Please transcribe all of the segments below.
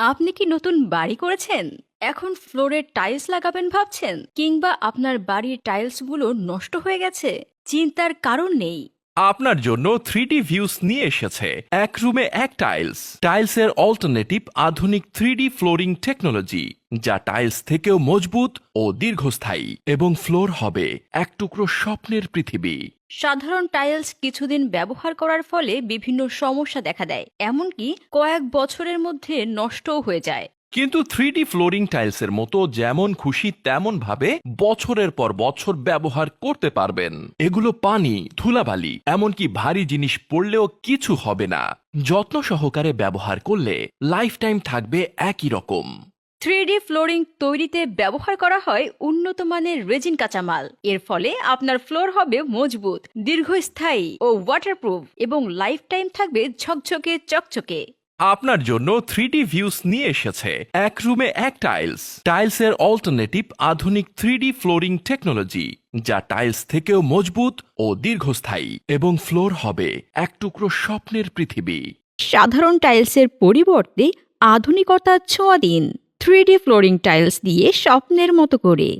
আপনি কি নতুন বাড়ি করেছেন? এখন ফ্লোরে টাইলস লাগাবেন ভাবছেন? কিংবা আপনার বাড়ির টাইলসগুলো নষ্ট হয়ে গেছে? চিন্তার কারণ নেই। আপনার জন্য থ্রি ডি ভিউস নিয়ে এসেছে। এক রুমে এক টাইলস টাইলসের অল্টারনেটিভ আধুনিক থ্রি ফ্লোরিং টেকনোলজি যা টাইলস থেকেও মজবুত ও দীর্ঘস্থায়ী এবং ফ্লোর হবে এক টুকরো স্বপ্নের পৃথিবী। সাধারণ টাইলস কিছুদিন ব্যবহার করার ফলে বিভিন্ন সমস্যা দেখা দেয়, এমনকি কয়েক বছরের মধ্যে নষ্টও হয়ে যায়। কিন্তু থ্রি ফ্লোরিং টাইলসের মতো যেমন খুশি তেমন ভাবে বছরের পর বছর ব্যবহার করতে পারবেন। এগুলো পানি, ধুলাবালি, এমনকি ভারী জিনিস পড়লেও কিছু হবে না। যত্ন সহকারে ব্যবহার করলে লাইফ টাইম থাকবে একই রকম। থ্রি ফ্লোরিং তৈরিতে ব্যবহার করা হয় উন্নত মানের রেজিন কাঁচামাল। এর ফলে আপনার ফ্লোর হবে মজবুত, দীর্ঘস্থায়ী ও ওয়াটারপ্রুফ এবং লাইফ টাইম থাকবে ঝকঝকে চকচকে। আপনার জন্য থ্রি ডি ভিউস নিয়ে এসেছে। এক রুমে এক টাইলস টাইলসের অল্টারনেটিভ আধুনিক থ্রি ডি ফ্লোরিং টেকনোলজি যা টাইলস থেকেও মজবুত ও দীর্ঘস্থায়ী এবং ফ্লোর হবে এক টুকরো স্বপ্নের পৃথিবী। সাধারণ টাইলসের পরিবর্তে আধুনিকতার ছোঁয়া দিন। থ্রি ডি ফ্লোরিং টাইলস দিয়ে স্বপ্নের মতো করে,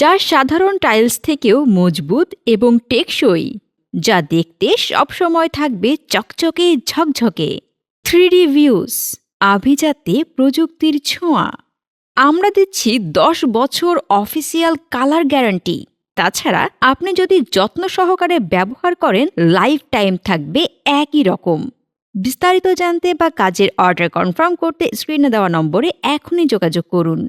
যা সাধারণ টাইলস থেকেও মজবুত এবং টেকসই, যা দেখতে সবসময় থাকবে চকচকে ঝকঝকে। থ্রি ভিউস আভিজাতে প্রযুক্তির ছোঁয়া। আমরা দিচ্ছি দশ বছর অফিসিয়াল কালার গ্যারান্টি তাছাড়া আপনি যদি যত্ন সহকারে ব্যবহার করেন লাইফ টাইম থাকবে একই রকম। বিস্তারিত জানতে বা কাজের অর্ডার কনফার্ম করতে স্ক্রিনে দেওয়া নম্বরে এখনই যোগাযোগ করুন।